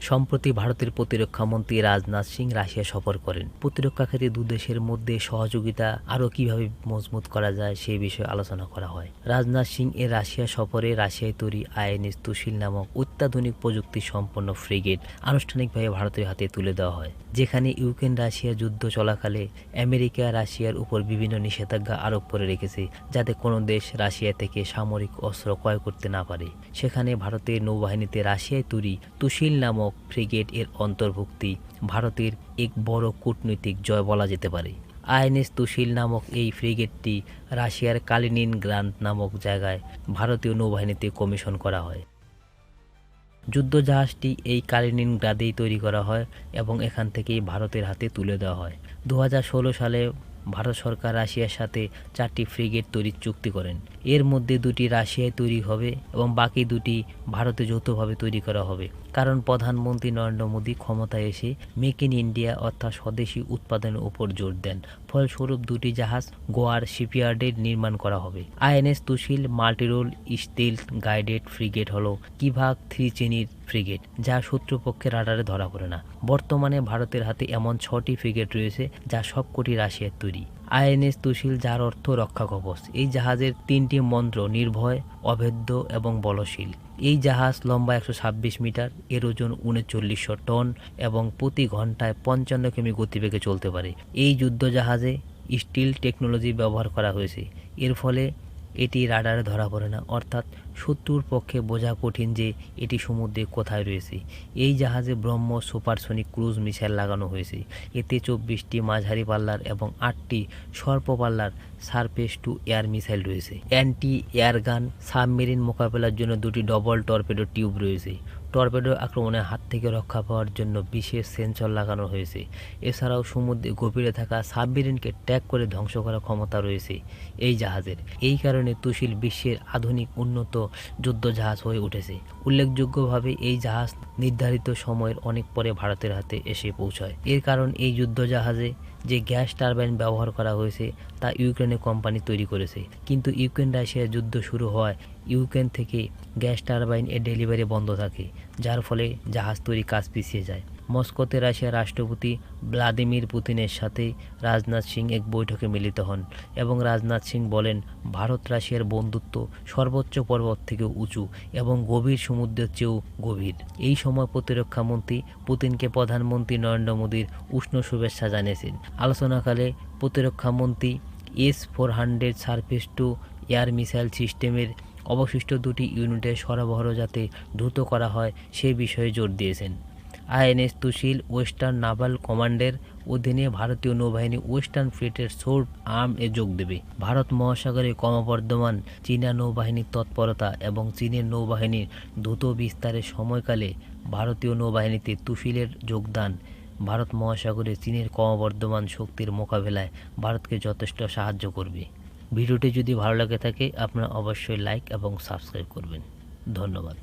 সম্প্রতি ভারতের প্রতিরক্ষা মন্ত্রী রাজনাথ সিং রাশিয়া সফর করেন। প্রতিরক্ষা দু দেশের মধ্যে সহযোগিতা আরও কীভাবে মজবুত করা যায় সেই বিষয়ে আলোচনা করা হয়। রাজনাথ সিং এর রাশিয়া সফরে রাশিয়ায় তৈরি আইএনএস তুশিল নামক অত্যাধুনিক প্রযুক্তি সম্পন্ন ফ্রিগেট আনুষ্ঠানিকভাবে ভারতের হাতে তুলে দেওয়া হয়, যেখানে ইউক্রেন রাশিয়া যুদ্ধ চলাকালে আমেরিকা রাশিয়ার উপর বিভিন্ন নিষেধাজ্ঞা আরোপ করে রেখেছে, যাতে কোনো দেশ রাশিয়া থেকে সামরিক অস্ত্র ক্রয় করতে না পারে। সেখানে ভারতের নৌবাহিনীতে রাশিয়ায় তৈরি তুশিল নামক ফ্রিগেট এর অন্তর্ভুক্তি ভারতের এক বড় কূটনৈতিক জয় বলা যেতে পারে। আইএনএস তুশিল নামক এই ফ্রিগেটটি রাশিয়ার কালিনিন গ্রান্ট নামক জায়গায় ভারতীয় নৌবাহিনীতে কমিশন করা হয়। যুদ্ধজাহাজটি এই কালিনিন গ্রাদেই তৈরি করা হয় এবং এখান থেকেই ভারতের হাতে তুলে দেওয়া হয়। দু হাজার ষোলো সালে ভারত সরকার রাশিয়ার সাথে চারটি ফ্রিগেট তৈরির চুক্তি করেন। এর মধ্যে দুটি রাশিয়ায় তৈরি হবে এবং বাকি দুটি ভারতে যৌথভাবে তৈরি করা হবে। কারণ প্রধানমন্ত্রী নরেন্দ্র মোদী ক্ষমতায় এসে মেক ইন ইন্ডিয়া অর্থাৎ স্বদেশি উৎপাদনের উপর জোর দেন। ফলস্বরূপ দুটি জাহাজ গোয়ার শিপইয়ার্ডে নির্মাণ করা হবে। INS Tushil multirole steel guided frigate হল কিভাগ থ্রি চেনির ফ্রিগেট যা শত্রুপক্ষের রাডারে ধরা পড়ে না। বর্তমানে ভারতের হাতে এমন ছটি ফ্রিগেট রয়েছে, যা সবকটি রাশিয়ার তৈরি। আইএনএস তুশিল যার অর্থ রক্ষা কবচ। এই জাহাজের তিনটি মন্ত্র নির্ভয়, অভেদ্য এবং বলশীল। এই জাহাজ লম্বা একশো ছাব্বিশ মিটার, এর ওজন উনচল্লিশশো টন এবং প্রতি ঘন্টায় পঞ্চান্ন কিমি গতিবেগে চলতে পারে। এই যুদ্ধ জাহাজে স্টিল টেকনোলজি ব্যবহার করা হয়েছে। এর ফলে এটি রাডারে ধরা পড়ে না। অর্থাৎ শত্রুর পক্ষে বোঝা কঠিন যে এটি সমুদ্রে কোথায় রয়েছে। এই জাহাজে ব্রহ্ম সুপারসনিক ক্রুজ মিসাইল লাগানো হয়েছে। এতে চব্বিশটি মাঝারি পাল্লার এবং আটটি স্বল্প পাল্লার সারফেস টু এয়ার মিসাইল রয়েছে। অ্যান্টি এয়ারগান সাবমেরিন মোকাবেলার জন্য দুটি ডবল টর্পেডো টিউব রয়েছে। টর্পেডো আক্রমণের হাত থেকে রক্ষা পাওয়ার জন্য বিশেষ সেন্সর লাগানো হয়েছে। এছাড়াও সমুদ্রে গভীরে থাকা সাবমেরিনকে ট্যাগ করে ধ্বংস করার ক্ষমতা রয়েছে এই জাহাজের। এই কারণে তুশিল বিশ্বের আধুনিক উন্নত যুদ্ধ জাহাজ হয়ে উঠেছে। উল্লেখযোগ্যভাবে এই জাহাজ নির্ধারিত সময়ের অনেক পরে ভারতের হাতে এসে পৌঁছায়। এর কারণ এই যুদ্ধ জাহাজে যে গ্যাস টারবাইন ব্যবহার করা হয়েছে, তা ইউক্রেনের কোম্পানি তৈরি করেছে। কিন্তু ইউক্রেন রাশিয়ার যুদ্ধ শুরু হওয়ায় ইউক্রেন থেকে গ্যাস টারবাইন এর ডেলিভারি বন্ধ থাকে, যার ফলে জাহাজ তৈরি কাজ পিছিয়ে যায়। মস্কোতে রাশিয়ার রাষ্ট্রপতি ভ্লাদিমির পুতিনের সাথে রাজনাথ সিং এক বৈঠকে মিলিত হন এবং রাজনাথ সিং বলেন, ভারত রাশিয়ার বন্ধুত্ব সর্বোচ্চ পর্বত থেকে উঁচু এবং গভীর সমুদ্রের চেয়েও গভীর। এই সময় প্রতিরক্ষা মন্ত্রী পুতিনকে প্রধানমন্ত্রী নরেন্দ্র মোদীর উষ্ণ শুভেচ্ছা জানিয়েছেন। আলোচনাকালে প্রতিরক্ষা মন্ত্রী S four hundred surface to air missile সিস্টেমের অবশিষ্ট দুটি ইউনিটের সরবরাহ যাতে দ্রুত করা হয় সে বিষয়ে জোর দিয়েছেন। আইএনএস তুশিল ওয়েস্টার্ন নাভাল কমান্ডের অধীনে ভারতীয় নৌবাহিনী ওয়েস্টার্ন ফ্লিটের সোর্ট আর্ম এ যোগ দেবে। ভারত মহাসাগরে ক্রমবর্ধমান চীনা নৌবাহিনীর তৎপরতা এবং চীনের নৌবাহিনীর দ্রুত বিস্তারের সময়কালে ভারতীয় নৌবাহিনীতে তুশিলের যোগদান ভারত মহাসাগরে চীনের ক্রমবর্ধমান শক্তির মোকাবেলায় ভারতকে যথেষ্ট সাহায্য করবে। ভিডিওটি যদি ভালো লাগে থাকে, আপনারা অবশ্যই লাইক এবং সাবস্ক্রাইব করবেন। ধন্যবাদ।